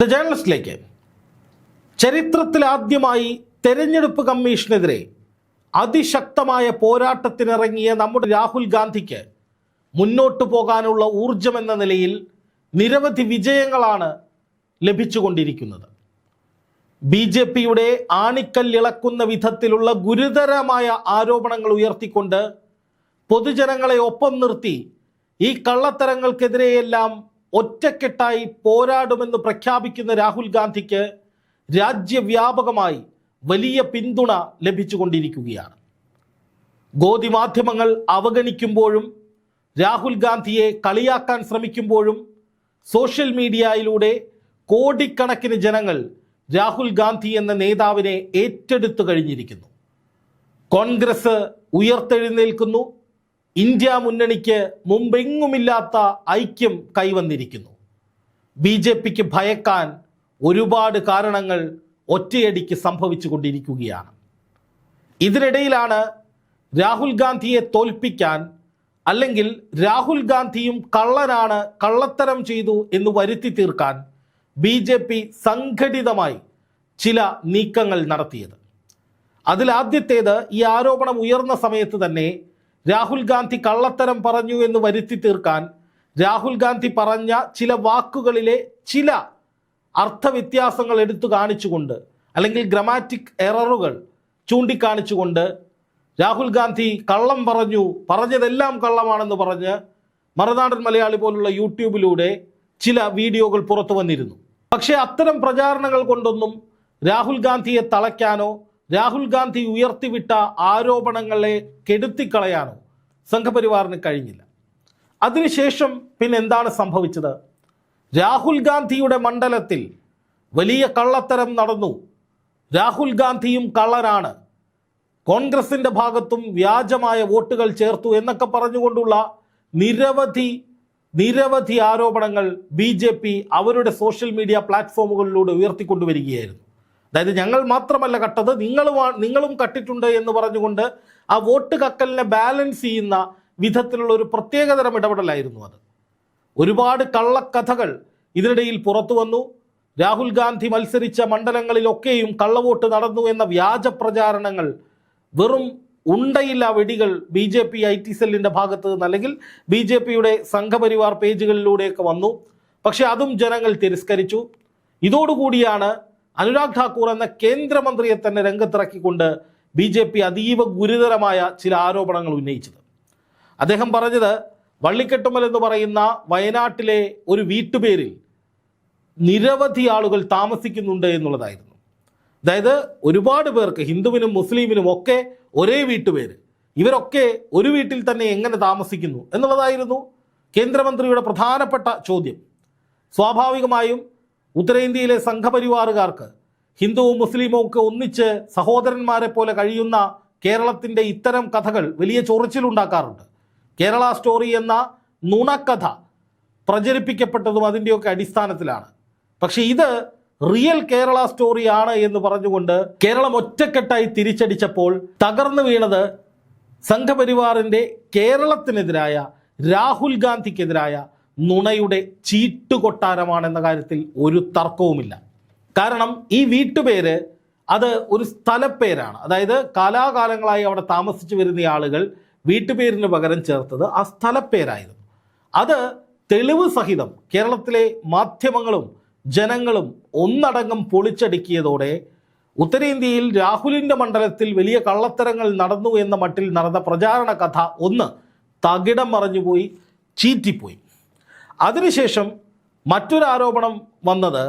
The ജേർണലിസ്റ്റിലേക്ക് ചരിത്രത്തിൽ ആദ്യമായി തെരഞ്ഞെടുപ്പ് കമ്മീഷനെതിരെ അതിശക്തമായ പോരാട്ടത്തിനിറങ്ങിയ നമ്മുടെ രാഹുൽ ഗാന്ധിക്ക് മുന്നോട്ടു പോകാനുള്ള ഊർജം എന്ന നിലയിൽ നിരവധി വിജയങ്ങളാണ് ലഭിച്ചുകൊണ്ടിരിക്കുന്നത്. ബി ജെ പിയുടെ ആണിക്കല്ലിളക്കുന്ന വിധത്തിലുള്ള ഗുരുതരമായ ആരോപണങ്ങൾ ഉയർത്തിക്കൊണ്ട് പൊതുജനങ്ങളെ ഒപ്പം നിർത്തി ഈ കള്ളത്തരങ്ങൾക്കെതിരെയെല്ലാം ഒറ്റക്കെട്ടായി പോരാടുമെന്ന് പ്രഖ്യാപിക്കുന്ന രാഹുൽ ഗാന്ധിക്ക് രാജ്യവ്യാപകമായി വലിയ പിന്തുണ ലഭിച്ചുകൊണ്ടിരിക്കുകയാണ്. ഗോതി മാധ്യമങ്ങൾ അവഗണിക്കുമ്പോഴും രാഹുൽ ഗാന്ധിയെ കളിയാക്കാൻ ശ്രമിക്കുമ്പോഴും സോഷ്യൽ മീഡിയയിലൂടെ കോടിക്കണക്കിന് ജനങ്ങൾ രാഹുൽ ഗാന്ധി എന്ന നേതാവിനെ ഏറ്റെടുത്തു കഴിഞ്ഞിരിക്കുന്നു. കോൺഗ്രസ് ഉയർത്തെഴുന്നേൽക്കുന്നു ഇന്ത്യ മുന്നണിക്ക് മുമ്പെങ്ങുമില്ലാത്ത ഐക്യം കൈവന്നിരിക്കുന്നു. ബി ജെ പിക്ക് ഭയക്കാൻ ഒരുപാട് കാരണങ്ങൾ ഒറ്റയടിക്ക് സംഭവിച്ചു കൊണ്ടിരിക്കുകയാണ് ഇതിനിടയിലാണ് രാഹുൽ ഗാന്ധിയെ തോൽപ്പിക്കാൻ അല്ലെങ്കിൽ രാഹുൽ ഗാന്ധിയും കള്ളനാണ് കള്ളത്തരം ചെയ്തു എന്ന് വരുത്തി തീർക്കാൻ ബി ജെ പി സംഘടിതമായി ചില നീക്കങ്ങൾ നടത്തിയത്. അതിലാദ്യത്തേത് ഈ ആരോപണം ഉയർന്ന സമയത്ത് തന്നെ രാഹുൽ ഗാന്ധി കള്ളത്തരം പറഞ്ഞു എന്ന് വരുത്തി തീർക്കാൻ രാഹുൽ ഗാന്ധി പറഞ്ഞ ചില വാക്കുകളിലെ ചില അർത്ഥവ്യത്യാസങ്ങൾ എടുത്തു കാണിച്ചുകൊണ്ട് അല്ലെങ്കിൽ ഗ്രമാറ്റിക് എററുകൾ ചൂണ്ടിക്കാണിച്ചുകൊണ്ട് രാഹുൽ ഗാന്ധി കള്ളം പറഞ്ഞു പറഞ്ഞതെല്ലാം കള്ളമാണെന്ന് പറഞ്ഞ് മറുനാടൻ മലയാളി പോലുള്ള യൂട്യൂബിലൂടെ ചില വീഡിയോകൾ പുറത്തു വന്നിരുന്നു. പക്ഷേ അത്തരം പ്രചാരണങ്ങൾ കൊണ്ടൊന്നും രാഹുൽ ഗാന്ധിയെ തളയ്ക്കാനോ രാഹുൽ ഗാന്ധി ഉയർത്തിവിട്ട ആരോപണങ്ങളെ കെടുത്തിക്കളയാനോ സംഘപരിവാറിന് കഴിഞ്ഞില്ല. അതിനുശേഷം പിന്നെ എന്താണ് സംഭവിച്ചത്? രാഹുൽ ഗാന്ധിയുടെ മണ്ഡലത്തിൽ വലിയ കള്ളത്തരം നടന്നു. രാഹുൽ ഗാന്ധിയും കള്ളനാണ്. കോൺഗ്രസിന്റെ ഭാഗത്തും വ്യാജമായ വോട്ടുകൾ ചേർത്തു എന്നൊക്കെ പറഞ്ഞുകൊണ്ടുള്ള നിരവധി നിരവധി ആരോപണങ്ങൾ ബി അവരുടെ സോഷ്യൽ മീഡിയ പ്ലാറ്റ്ഫോമുകളിലൂടെ ഉയർത്തിക്കൊണ്ടുവരികയായിരുന്നു. അതായത് ഞങ്ങൾ മാത്രമല്ല കട്ടത് നിങ്ങളും നിങ്ങളും കട്ടിട്ടുണ്ട് എന്ന് പറഞ്ഞുകൊണ്ട് ആ വോട്ട് കക്കലിനെ ബാലൻസ് ചെയ്യുന്ന വിധത്തിലുള്ള ഒരു പ്രത്യേകതരം ഇടപെടലായിരുന്നു അത്. ഒരുപാട് കള്ളക്കഥകൾ ഇതിനിടയിൽ പുറത്തു വന്നു. രാഹുൽ ഗാന്ധി മത്സരിച്ച മണ്ഡലങ്ങളിലൊക്കെയും കള്ളവോട്ട് നടന്നു എന്ന വ്യാജ പ്രചാരണങ്ങൾ വെറും ഉണ്ടയില്ല വെടികൾ B J P I T സെല്ലിന്റെ ഭാഗത്ത് നിന്ന് അല്ലെങ്കിൽ ബി ജെ പിയുടെ സംഘപരിവാർ പേജുകളിലൂടെയൊക്കെ വന്നു. പക്ഷെ അതും ജനങ്ങൾ തിരസ്കരിച്ചു. ഇതോടുകൂടിയാണ് അനുരാഗ് ഠാക്കൂർ എന്ന കേന്ദ്രമന്ത്രിയെ തന്നെ രംഗത്തിറക്കിക്കൊണ്ട് ബി ജെ പി അതീവ ഗുരുതരമായ ചില ആരോപണങ്ങൾ ഉന്നയിച്ചത്. അദ്ദേഹം പറഞ്ഞത് വള്ളിക്കെട്ടുമൽ എന്ന് പറയുന്ന വയനാട്ടിലെ ഒരു വീട്ടുപേരിൽ നിരവധി ആളുകൾ താമസിക്കുന്നുണ്ട് എന്നുള്ളതായിരുന്നു. അതായത് ഒരുപാട് പേർക്ക് ഹിന്ദുവിനും മുസ്ലിമിനും ഒക്കെ ഒരേ വീട്ടുപേര് ഇവരൊക്കെ ഒരു വീട്ടിൽ തന്നെ എങ്ങനെ താമസിക്കുന്നു എന്നുള്ളതായിരുന്നു കേന്ദ്രമന്ത്രിയുടെ പ്രധാനപ്പെട്ട ചോദ്യം. സ്വാഭാവികമായും ഉത്തരേന്ത്യയിലെ സംഘപരിവാറുകാർക്ക് ഹിന്ദുവും മുസ്ലിമും ഒക്കെ ഒന്നിച്ച് സഹോദരന്മാരെ പോലെ കഴിയുന്ന കേരളത്തിന്റെ ഇത്തരം കഥകൾ വലിയ ചൊറിച്ചിലുണ്ടാക്കാറുണ്ട് കേരള സ്റ്റോറി എന്ന നുണക്കഥ പ്രചരിപ്പിക്കപ്പെട്ടതും അതിന്റെയൊക്കെ അടിസ്ഥാനത്തിലാണ്. പക്ഷേ ഇത് റിയൽ കേരള സ്റ്റോറിയാണ് എന്ന് പറഞ്ഞുകൊണ്ട് കേരളം ഒറ്റക്കെട്ടായി തിരിച്ചടിച്ചപ്പോൾ തകർന്നു വീണത് സംഘപരിവാറിന്റെ കേരളത്തിനെതിരായ രാഹുൽ ഗാന്ധിക്കെതിരായ നുണയുടെ ചീട്ടുകൊട്ടാരമാണെന്ന കാര്യത്തിൽ ഒരു തർക്കവുമില്ല. കാരണം ഈ വീട്ടുപേര് അത് ഒരു സ്ഥലപ്പേരാണ്. അതായത് കാലാകാലങ്ങളായി അവിടെ താമസിച്ചു വരുന്ന ആളുകൾ വീട്ടുപേരിന് പകരം ചേർത്തത് ആ സ്ഥലപ്പേരായിരുന്നു. അത് തെളിവ് സഹിതം കേരളത്തിലെ മാധ്യമങ്ങളും ജനങ്ങളും ഒന്നടങ്കം പൊളിച്ചടുക്കിയതോടെ ഉത്തരേന്ത്യയിൽ രാഹുലിന്റെ മണ്ഡലത്തിൽ വലിയ കള്ളത്തരങ്ങൾ നടന്നു എന്ന മട്ടിൽ നടന്ന പ്രചാരണ കഥ ഒന്ന് തകിടം മറിഞ്ഞുപോയി ചീറ്റിപ്പോയി. അതിനുശേഷം മറ്റൊരു ആരോപണം വന്നത്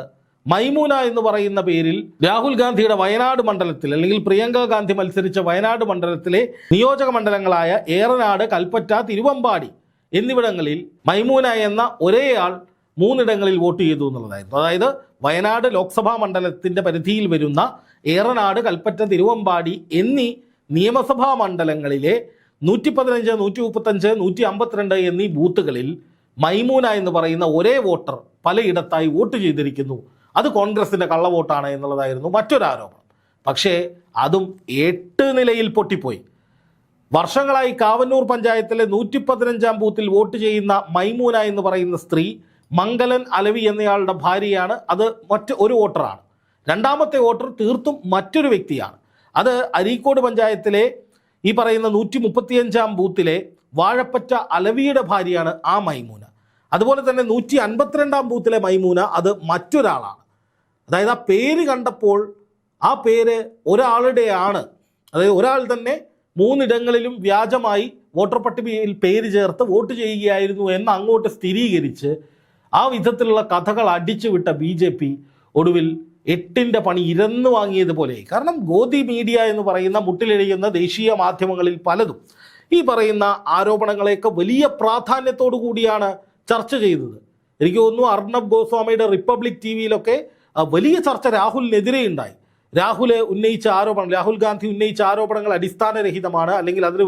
മൈമൂന എന്ന് പറയുന്ന പേരിൽ രാഹുൽ ഗാന്ധിയുടെ വയനാട് മണ്ഡലത്തിൽ അല്ലെങ്കിൽ പ്രിയങ്ക ഗാന്ധി മത്സരിച്ച വയനാട് മണ്ഡലത്തിലെ നിയോജക മണ്ഡലങ്ങളായ ഏറനാട് കൽപ്പറ്റ തിരുവമ്പാടി എന്നിവിടങ്ങളിൽ മൈമൂന എന്ന ഒരേയാൾ മൂന്നിടങ്ങളിൽ വോട്ട് ചെയ്തു എന്നുള്ളതായിരുന്നു. അതായത് വയനാട് ലോക്സഭാ മണ്ഡലത്തിന്റെ പരിധിയിൽ വരുന്ന ഏറനാട് കൽപ്പറ്റ തിരുവമ്പാടി എന്നീ നിയമസഭാ മണ്ഡലങ്ങളിലെ നൂറ്റി പതിനഞ്ച് നൂറ്റി മുപ്പത്തഞ്ച് നൂറ്റി അമ്പത്തിരണ്ട് എന്നീ ബൂത്തുകളിൽ മൈമൂന എന്ന് പറയുന്ന ഒരേ വോട്ടർ പലയിടത്തായി വോട്ട് ചെയ്തിരിക്കുന്നു. അത് കോൺഗ്രസിന്റെ കള്ളവോട്ടാണ് എന്നുള്ളതായിരുന്നു മറ്റൊരു ആരോപണം. പക്ഷേ അതും എട്ട് നിലയിൽ പൊട്ടിപ്പോയി. വർഷങ്ങളായി കാവന്നൂർ പഞ്ചായത്തിലെ നൂറ്റി പതിനഞ്ചാം ബൂത്തിൽ വോട്ട് ചെയ്യുന്ന മൈമൂന എന്ന് പറയുന്ന സ്ത്രീ മംഗലൻ അലവി എന്നയാളുടെ ഭാര്യയാണ്. അത് മറ്റ് ഒരു വോട്ടറാണ്. രണ്ടാമത്തെ വോട്ടർ തീർത്തും മറ്റൊരു വ്യക്തിയാണ്. അത് അരീക്കോട് പഞ്ചായത്തിലെ ഈ പറയുന്ന നൂറ്റി മുപ്പത്തിയഞ്ചാം ബൂത്തിലെ വാഴപ്പറ്റ അലവിയുടെ ഭാര്യയാണ് ആ മൈമൂന. അതുപോലെ തന്നെ നൂറ്റി അൻപത്തിരണ്ടാം ബൂത്തിലെ മൈമൂന അത് മറ്റൊരാളാണ്. അതായത് ആ പേര് കണ്ടപ്പോൾ ആ പേര് ഒരാളുടെയാണ്. അതായത് ഒരാൾ തന്നെ മൂന്നിടങ്ങളിലും വ്യാജമായി വോട്ടർ പട്ടികയിൽ പേര് ചേർത്ത് വോട്ട് ചെയ്യുകയായിരുന്നു എന്ന് അങ്ങോട്ട് സ്ഥിരീകരിച്ച് ആ വിധത്തിലുള്ള കഥകൾ അടിച്ചുവിട്ട ബി ജെ പി ഒടുവിൽ എട്ടിന്റെ പണി ഇരന്നു വാങ്ങിയതുപോലെയായി. കാരണം ഗോദി മീഡിയ എന്ന് പറയുന്ന മുട്ടിലെഴിയുന്ന ദേശീയ മാധ്യമങ്ങളിൽ പലതും ഈ പറയുന്ന ആരോപണങ്ങളെയൊക്കെ വലിയ പ്രാധാന്യത്തോടു കൂടിയാണ് ചർച്ച ചെയ്തത് എനിക്ക് തോന്നുന്നു അർണബ് ഗോസ്വാമിയുടെ റിപ്പബ്ലിക് ടി വിയിലൊക്കെ വലിയ ചർച്ച രാഹുലിനെതിരെ ഉണ്ടായി രാഹുൽ ഉന്നയിച്ച ആരോപണം രാഹുൽ ഗാന്ധി ഉന്നയിച്ച ആരോപണങ്ങൾ അടിസ്ഥാനരഹിതമാണ് അല്ലെങ്കിൽ അതിൽ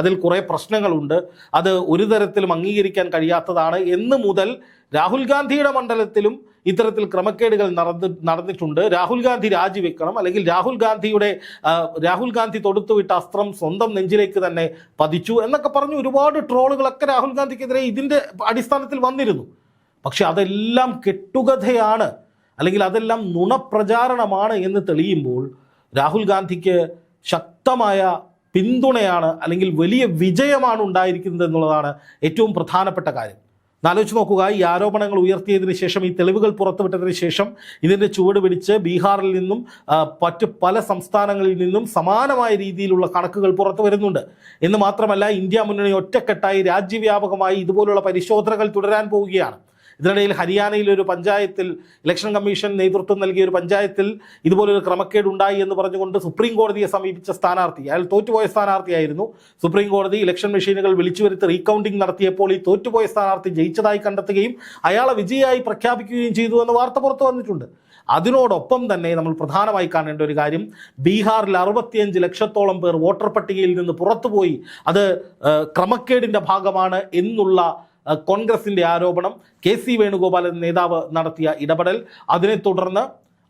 അതിൽ കുറേ പ്രശ്നങ്ങളുണ്ട്. അത് ഒരു തരത്തിലും അംഗീകരിക്കാൻ കഴിയാത്തതാണ്. എന്ന് മുതൽ രാഹുൽ ഗാന്ധിയുടെ മണ്ഡലത്തിലും ഇത്തരത്തിൽ ക്രമക്കേടുകൾ നടന്ന് നടന്നിട്ടുണ്ട്. രാഹുൽ ഗാന്ധി രാജിവെക്കണം അല്ലെങ്കിൽ രാഹുൽ ഗാന്ധിയുടെ രാഹുൽ ഗാന്ധി തൊടുത്തുവിട്ട അസ്ത്രം സ്വന്തം നെഞ്ചിലേക്ക് തന്നെ പതിച്ചു എന്നൊക്കെ പറഞ്ഞ് ഒരുപാട് ട്രോളുകളൊക്കെ രാഹുൽ ഗാന്ധിക്കെതിരെ ഇതിന്റെ അടിസ്ഥാനത്തിൽ വന്നിരുന്നു. പക്ഷെ അതെല്ലാം കെട്ടുകഥയാണ്. അല്ലെങ്കിൽ അതെല്ലാം നുണപ്രചാരണമാണ് എന്ന് തെളിയുമ്പോൾ രാഹുൽ ഗാന്ധിക്ക് ശക്തമായ പിന്തുണയാണ് അല്ലെങ്കിൽ വലിയ വിജയമാണ് ഉണ്ടായിരിക്കുന്നത് എന്നുള്ളതാണ് ഏറ്റവും പ്രധാനപ്പെട്ട കാര്യം. എന്നാലോചിച്ച് നോക്കുക ഈ ആരോപണങ്ങൾ ഉയർത്തിയതിന് ശേഷം ഈ തെളിവുകൾ പുറത്തുവിട്ടതിന് ശേഷം ഇതിന്റെ ചുവട് പിടിച്ച് ബീഹാറിൽ നിന്നും മറ്റ് പല സംസ്ഥാനങ്ങളിൽ നിന്നും സമാനമായ രീതിയിലുള്ള കണക്കുകൾ പുറത്തു വരുന്നുണ്ട്. എന്ന് മാത്രമല്ല ഇന്ത്യ മുന്നണി ഒറ്റക്കെട്ടായി രാജ്യവ്യാപകമായി ഇതുപോലുള്ള പരിശോധനകൾ തുടരാൻ പോവുകയാണ്. ഇതിനിടയിൽ ഹരിയാനയിൽ ഒരു പഞ്ചായത്തിൽ ഇലക്ഷൻ കമ്മീഷൻ നേതൃത്വം നൽകിയ ഒരു പഞ്ചായത്തിൽ ഇതുപോലൊരു ക്രമക്കേട് ഉണ്ടായി എന്ന് പറഞ്ഞുകൊണ്ട് സുപ്രീം കോടതിയെ സമീപിച്ച സ്ഥാനാർത്ഥി അയാൾ തോറ്റുപോയ സ്ഥാനാർത്ഥിയായിരുന്നു. സുപ്രീം കോടതി ഇലക്ഷൻ മെഷീനുകൾ വിളിച്ചു വരുത്തി റീകൗണ്ടിംഗ് നടത്തിയപ്പോൾ ഈ തോറ്റുപോയ സ്ഥാനാർത്ഥി ജയിച്ചതായി കണ്ടെത്തുകയും അയാളെ വിജയമായി പ്രഖ്യാപിക്കുകയും ചെയ്തു എന്ന് വാർത്ത പുറത്തു വന്നിട്ടുണ്ട്. അതിനോടൊപ്പം തന്നെ നമ്മൾ പ്രധാനമായി കാണേണ്ട ഒരു കാര്യം ബീഹാറിൽ അറുപത്തിയഞ്ച് ലക്ഷത്തോളം പേർ വോട്ടർ പട്ടികയിൽ നിന്ന് പുറത്തുപോയി. അത് ക്രമക്കേടിന്റെ ഭാഗമാണ് എന്നുള്ള ആ, കോൺഗ്രസിന്റെ ആരോപണം കെ സി വേണുഗോപാൽ നേതാവ് നടത്തിയ ഇടപെടൽ. അതിനെ തുടർന്ന്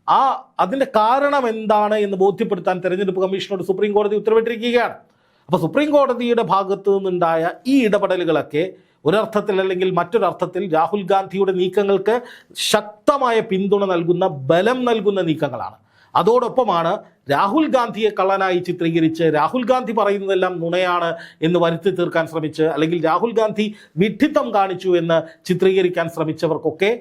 ആ അതിന്റെ കാരണം എന്താണ് എന്ന് ബോധ്യപ്പെടുത്താൻ തെരഞ്ഞെടുപ്പ് കമ്മീഷനോട് സുപ്രീം കോടതി ഉത്തരവിട്ടിരിക്കുകയാണ്. അപ്പോൾ സുപ്രീം കോടതിയുടെ ഭാഗത്തു നിന്നുണ്ടായ ഈ ഇടപെടലുകളൊക്കെ ഒരർത്ഥത്തിൽ അല്ലെങ്കിൽ മറ്റൊരർത്ഥത്തിൽ രാഹുൽ ഗാന്ധിയുടെ നീക്കങ്ങൾക്ക് ശക്തമായ പിന്തുണ നൽകുന്ന ബലം നൽകുന്ന നീക്കങ്ങളാണ്. അതോടൊപ്പമാണ് രാഹുൽ ഗാന്ധിയെ കള്ളനായി ചിത്രീകരിച്ച് രാഹുൽ ഗാന്ധി പറയുന്നതെല്ലാം നുണയാണ് എന്ന് വരുത്തി തീർക്കാൻ ശ്രമിച്ച് അല്ലെങ്കിൽ രാഹുൽ ഗാന്ധി വിഡ്ഢിത്തം കാണിച്ചു എന്ന് ചിത്രീകരിക്കാൻ ശ്രമിച്ചവർക്കൊക്കെ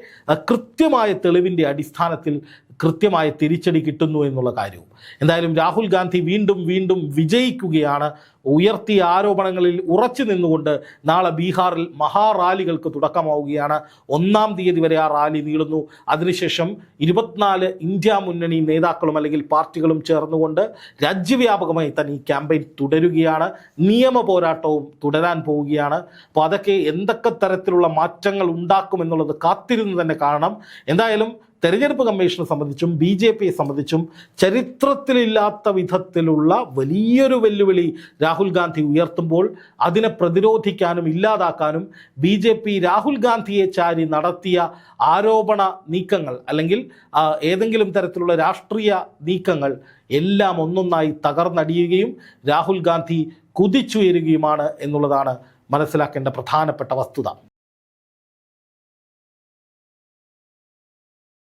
കൃത്യമായ തെളിവിന്റെ അടിസ്ഥാനത്തിൽ കൃത്യമായ തിരിച്ചടി കിട്ടുന്നു എന്നുള്ള കാര്യവും. എന്തായാലും രാഹുൽ ഗാന്ധി വീണ്ടും വീണ്ടും വിജയിക്കുകയാണ്. ഉയർത്തിയ ആരോപണങ്ങളിൽ ഉറച്ചു നിന്നുകൊണ്ട് നാളെ ബീഹാറിൽ മഹാറാലികൾക്ക് തുടക്കമാവുകയാണ്. ഒന്നാം തീയതി വരെ ആ റാലി നീളുന്നു. അതിനുശേഷം ഇരുപത്തിനാല് ഇന്ത്യ മുന്നണി നേതാക്കളും അല്ലെങ്കിൽ പാർട്ടികളും ചേർന്നുകൊണ്ട് രാജ്യവ്യാപകമായി തന്നെ ഈ ക്യാമ്പയിൻ തുടരുകയാണ്. നിയമ പോരാട്ടവും തുടരാൻ പോവുകയാണ്. അപ്പോൾ അതൊക്കെ എന്തൊക്കെ തരത്തിലുള്ള മാറ്റങ്ങൾ ഉണ്ടാക്കുമെന്നുള്ളത് കാത്തിരുന്ന് തന്നെ കാണണം. എന്തായാലും തെരഞ്ഞെടുപ്പ് കമ്മീഷനെ സംബന്ധിച്ചും ബി ജെ പിയെ സംബന്ധിച്ചും ചരിത്രത്തിലില്ലാത്ത വിധത്തിലുള്ള വലിയൊരു വെല്ലുവിളി രാഹുൽ ഗാന്ധി ഉയർത്തുമ്പോൾ അതിനെ പ്രതിരോധിക്കാനും ഇല്ലാതാക്കാനും ബി ജെ പി രാഹുൽ ഗാന്ധിയെ ചാരി നടത്തിയ ആരോപണ നീക്കങ്ങൾ അല്ലെങ്കിൽ ഏതെങ്കിലും തരത്തിലുള്ള രാഷ്ട്രീയ നീക്കങ്ങൾ എല്ലാം ഒന്നൊന്നായി തകർന്നടിയുകയും രാഹുൽ ഗാന്ധി കുതിച്ചുയരുകയുമാണ് എന്നുള്ളതാണ് മനസ്സിലാക്കേണ്ട പ്രധാനപ്പെട്ട വസ്തുത.